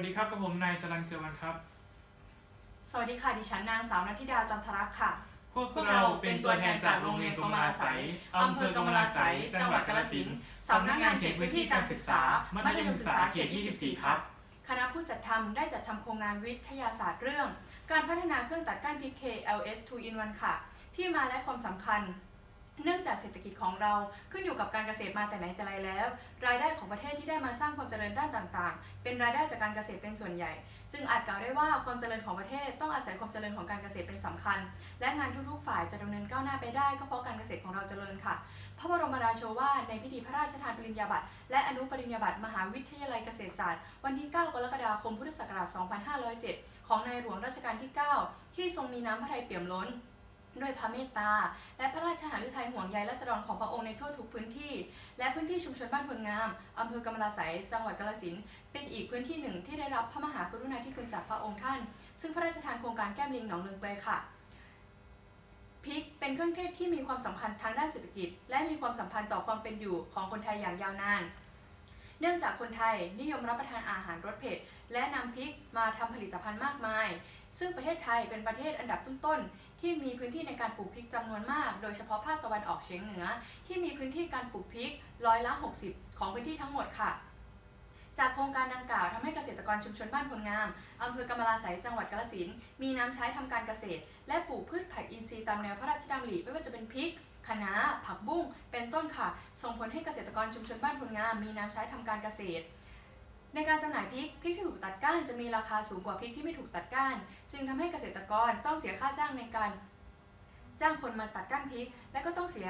วัสดีครับกับผมนายสรันเครือวันครับ สวัสดีค่ะ ดิฉันนางสาวนัทธิดาจันทรักษ์ค่ะ พวกเราเป็นตัวแทนจากโรงเรียนกรมราศัยอำเภอกรมราศัยจังหวัดกาฬสินธุ์สำนักงานเขตพื้นที่การศึกษา มัธยมศึกษาเขต 24 ครับ คณะผู้จัดทำได้จัดทำโครงงานวิทยาศาสตร์เรื่อง การพัฒนาเครื่องตัดก้าน PK LS 2 in 1ค่ะ ที่มาและความสำคัญ เนื่องจากเศรษฐกิจของเราขึ้นอยู่กับการเกษตรมาแต่ไหนแต่ไรแล้ว รายได้ของประเทศที่ได้มาสร้างความเจริญด้านต่างๆ เป็นรายได้จากการเกษตรเป็นส่วนใหญ่ จึงอาจกล่าวได้ว่าความเจริญของประเทศต้องอาศัยความเจริญของการเกษตรเป็นสำคัญ และงานทุกๆฝ่ายจะดำเนินก้าวหน้าไปได้ก็เพราะการเกษตรของเราเจริญค่ะ พระบรมราโชวาทในพิธีพระราชทานปริญญาบัตรและอนุปริญญาบัตรมหาวิทยาลัยเกษตรศาสตร์ วันที่ 9 กรกฎาคมพุทธศักราช 2507 ของในหลวงรัชกาลที่ 9 ที่ทรงมีน้ำพระทัยเปี่ยมล้น ด้วยพระเมตตา และพระราชหฤทัยห่วงใยรัษฎรของพระองค์ในทั่วทุกพื้นที่ และพื้นที่ชุมชนบ้านพลงามอำเภอกำมะลาไสยจังหวัดกาฬสินธุ์เป็นอีกพื้นที่หนึ่งที่ได้รับพระมหากรุณาธิคุณจากพระองค์ท่าน ซึ่งพระราชทานโครงการแก้มลิงหนองเลืองเปค่ะพริกเป็นเครื่องเทศที่มีความสำคัญทางด้านเศรษฐกิจ และมีความสัมพันธ์ต่อความเป็นอยู่ของคนไทยอย่างยาวนาน เนื่องจากคนไทยนิยมรับประทานอาหารรสเผ็ด และนำพริกมาทำผลิตภัณฑ์มากมาย ซึ่งประเทศไทยเป็นประเทศอันดับต้นๆที่มีพื้นที่ในการปลูกพริกจำนวนมาก โดยเฉพาะภาคตะวันออกเฉียงเหนือ ที่มีพื้นที่การปลูกพริกร้อยละ 60 ของพื้นที่ทั้งหมดค่ะ จากโครงการดังกล่าวทำให้เกษตรกรชุมชนบ้านพลงามอำเภอกำมะลาไสยจังหวัดกาฬสินมีน้ำใช้ทำการเกษตร และปลูกพืชผักอินทรีย์ตามแนวพระราชดำริไม่ว่าจะเป็นพริกคะน้าผักบุ้งเป็นต้นค่ะ ส่งผลให้เกษตรกรชุมชนบ้านพลงามมีน้ำใช้ทำการเกษตร ในการจำหน่ายพริกพริกที่ถูกตัดก้านจะมีราคาสูงกว่าพริกที่ไม่ถูกตัดก้าน จึงทำให้เกษตรกรต้องเสียค่าจ้างในการ จ้างคนมาตัดก้านพริก และก็ต้องเสีย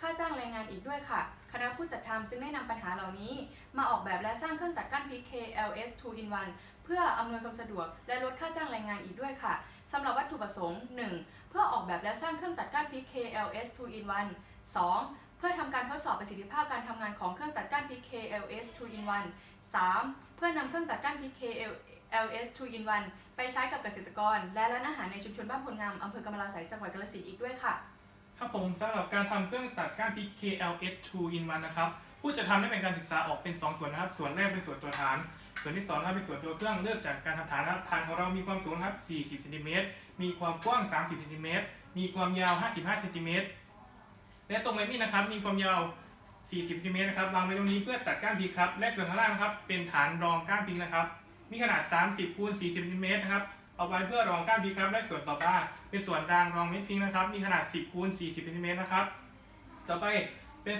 ค่าจ้างแรงงานอีกด้วยค่ะ คณะผู้จัดทำจึงได้นำปัญหาเหล่านี้ มาออกแบบและสร้างเครื่องตัดก้านพริก KLS 2 in 1เพื่ออำนวยความสะดวกและลดค่าจ้างแรงงานอีกด้วยค่ะสำหรับวัตถุประสงค์ 1. เพื่อออกแบบและสร้างเครื่องตัดก้านพริก KLS 2 in 1 2. เพื่อทำการทดสอบประสิทธิภาพการทำงานของเครื่องตัดก้านพริก KLS 2 in 1 3. เพื่อนำเครื่องตัดก้านพริก KLS 2 in 1 ไปใช้กับเกษตรกร และร้านอาหารในชุมชนบ้านพลงามอำเภอกำมะลาไสยจังหวัดกาฬสินธุ์อีกด้วยค่ะ ครับผมสำหรับการทำเครื่องตัดก้าน PKLS 2 in 1นะครับ ผู้จะทำได้เป็นการศึกษาออกเป็น 2 ส่วนนะครับ ส่วนแรกเป็นส่วนตัวฐาน ส่วนที่2นะครับเป็นส่วนตัวเครื่องเริ่มจากการทำฐานนะครับฐานของเรามีความสูงนะครับ 40เซนติเมตรมีความกว้าง 30เซนติเมตรมีความยาว 55เซนติเมตรและตรงใบมีดนะครับมีความยาว 40เซนติเมตรนะครับวางไว้ตรงนี้เพื่อตัดก้านพริกครับ และส่วนข้างล่างนะครับ เป็นฐานรองก้านพริกนะครับ มีขนาด 30คูณ40เซนติเมตรนะครับ เอาไว้เพื่อรองก้านพริกครับ และส่วนต่อมาเป็นส่วนรางรองเม็ดพริกนะครับ มีขนาด 10คูณ40เซนติเมตรนะครับ ต่อไปเป็น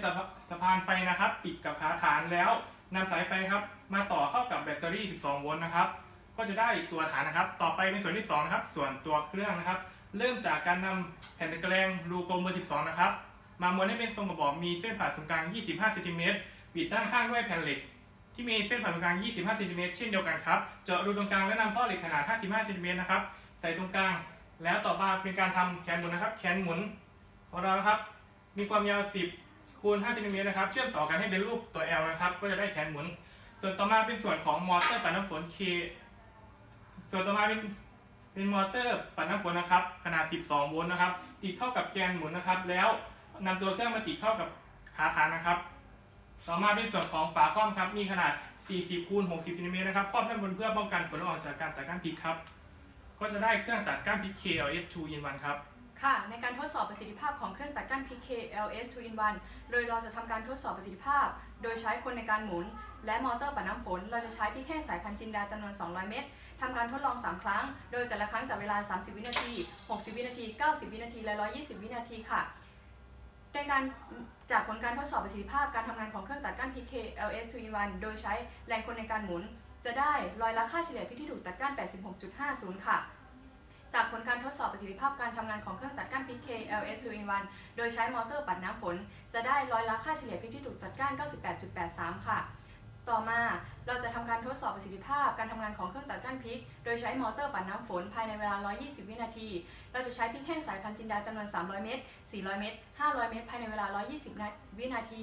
สะพานไฟนะครับ ติดกับขาฐานแล้วนำสายไฟครับ มาต่อเข้ากับแบตเตอรี่ 12 โวลต์นะครับ ก็จะได้ตัวฐานนะครับ ต่อไปเป็นส่วนที่2นะครับ ส่วนตัวเครื่องนะครับ เริ่มจากการนำแผ่นตะแกรงรูกลมเบอร์ 12 นะครับ มาม้วนให้เป็นทรงกระบอกมีเส้นผ่าศูนย์กลาง 25เซนติเมตรปิดด้านข้างด้วยแผ่นเหล็ก ที่มีเส้นผ่าศูนย์กลาง 25เซนติเมตรเช่นเดียวกันครับ เจาะรูตรงกลางและนำท่อเหล็กขนาด 55เซนติเมตรนะครับ ใส่ตรงกลาง แล้วต่อมาเป็นการทำแขนหมุนนะครับ แขนหมุนของเรานะครับ มีความยาว 10คูณ5เซนติเมตรนะครับ เชื่อมต่อกันให้เป็นรูปตัว L นะครับ ก็จะได้แขนหมุน ส่วนต่อมาเป็นส่วนของมอเตอร์ปัดน้ำฝน K ส่วนต่อมาเป็นเป็นมอเตอร์ปัดน้ำฝนนะครับ ขนาด 12 โวลต์นะครับ ติดเข้ากับแกนหมุนนะครับ แล้ว นำตัวเครื่องมาติดเข้ากับขาฐานนะครับ ต่อมาเป็นส่วนของฝาครอบครับ มีขนาด 40คูณ60เซนติเมตรนะครับ ครอบด้านบนเพื่อป้องกันฝนละอองจากการตัดก้านพริกครับ ก็จะได้เครื่องตัดก้านพริก KLS 2 in 1ครับ ค่ะ ในการทดสอบประสิทธิภาพของเครื่องตัดก้าน PK LS 2 in 1โดยเราจะทำการทดสอบประสิทธิภาพ โดยใช้คนในการหมุน และมอเตอร์ปัดน้ำฝน เราจะใช้พริกแห้งสายพันธุ์จินดาจำนวน 200 เม็ดทำการทดลอง 3 ครั้ง โดยแต่ละครั้งจะเวลา 30 วินาที 60 วินาที 90 วินาที และ 120 วินาทีค่ะ ในการจากผลการทดสอบประสิทธิภาพการทำงานของเครื่องตัดก้าน PK LS 2 in 1โดยใช้แรงคนในการหมุน จะได้รอยละค่าเฉลี่ยพริกที่ถูกตัดก้าน86.50 ค่ะ จากผลการทดสอบประสิทธิภาพการทำงานของเครื่องตัดก้าน P.K.L.S.2in1 โดยใช้มอเตอร์ปัดน้ำฝน จะได้รอยละค่าเฉลี่ยพริกที่ถูกตัดก้าน98.83 ค่ะ ต่อมาเราจะทำการทดสอบประสิทธิภาพการทำงานของเครื่องตัดก้านพริก โดยใช้มอเตอร์ปัดน้ำฝนภายในเวลา 120 วินาที เราจะใช้พริกแห้งสายพันธุ์จินดาจำนวน 300 เม็ด 400 เม็ด 500 เม็ดภายในเวลา 120 วินาที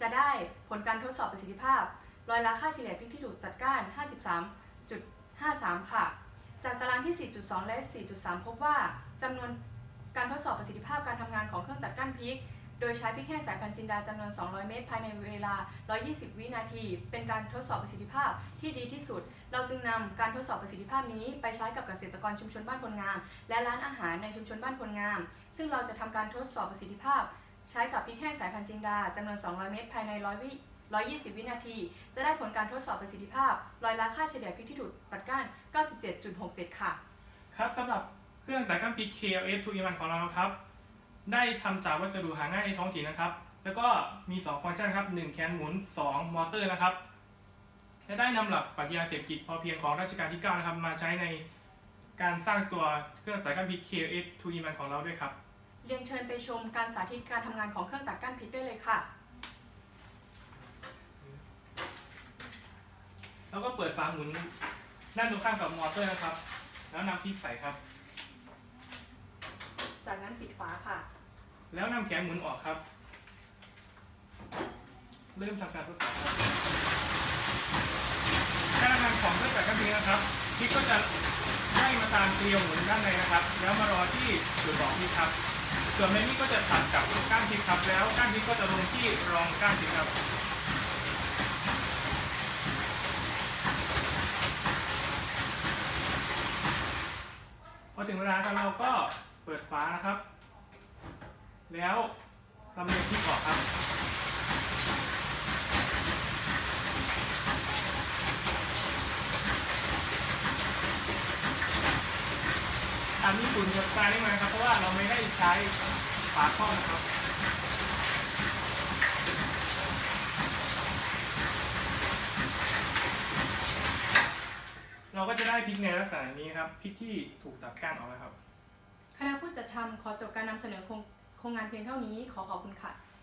จะได้ผลการทดสอบประสิทธิภาพร้อยละค่าเฉลี่ยพริกที่ถูกตัดก้าน 53.53 ค่ะ จากตารางที่ 4.2 และ 4.3 พบว่าจำนวนการทดสอบประสิทธิภาพการทำงานของเครื่องตัดก้านพริก โดยใช้พริกแห้งสายพันธุ์จินดาจำนวน 200 เม็ดภายในเวลา 120 วินาที เป็นการทดสอบประสิทธิภาพที่ดีที่สุด เราจึงนำการทดสอบประสิทธิภาพนี้ไปใช้กับเกษตรกรชุมชนบ้านพลงาม และร้านอาหารในชุมชนบ้านพลงาม ซึ่งเราจะทำการทดสอบประสิทธิภาพ ใช้กับพริกแห้งสายพันธุ์จินดาจำนวน 200 เม็ดภายใน 100 วิ120 วินาที จะได้ผลการทดสอบประสิทธิภาพ รอยละค่าเฉลี่ยพริกที่ถูกตัดก้าน 97.67 ค่ะ ครับสำหรับเครื่องตัดก้านพริก KLS 2 in 1ของเรานะครับ ได้ทำจากวัสดุหาง่ายในท้องถิ่นนะครับ แล้วก็มี 2 ฟังก์ชันครับ 1 แคนหมุน 2 มอเตอร์นะครับ และได้นำหลักปรัชญาเศรษฐกิจพอเพียงของรัชกาลที่ 9 นะครับ มาใช้ในการสร้างตัวเครื่องตัดก้านพริก KLS 2 in 1ของเราด้วยครับ เรียนเชิญไปชมการสาธิตการทำงานของเครื่องตัดก้านพริกได้เลยค่ะ แล้วก็เปิดฝาหมุนด้านตรงข้ามกับมอเตอร์นะครับ แล้วนำพริกใส่ครับจากนั้นปิด ฝาค่ะ แล้วนำแขนหมุนออกครับ เริ่มทำการทดสอบครับการทำงานของเครื่องจักรกระเบีนะครับพริกก็จะไล่มาตามเกลียวหมุนด้านในนะครับ แล้วมารอที่จุดบอกพริกครับ ส่วนในนี้ก็จะตัดกับก้านพริกครับ แล้วก้านพริกก็จะลงที่รองก้านพริกครับพอถึงเวลาครับเราก็เปิดฝานะครับ แล้วลำเลียงพริกออกครับ อันนี้ฝุ่นกับทรายได้ไหมครับ เพราะว่าเราไม่ได้ใช้ฝาครอบนะครับเราก็จะได้พริกในลักษณะนี้ครับพริกที่ถูกตัดก้านออกแล้วครับ คณะผู้จัดทำขอจบการนำเสนอโครง ครงงานเพียงเท่านี้ขอขอบคุณค่ะ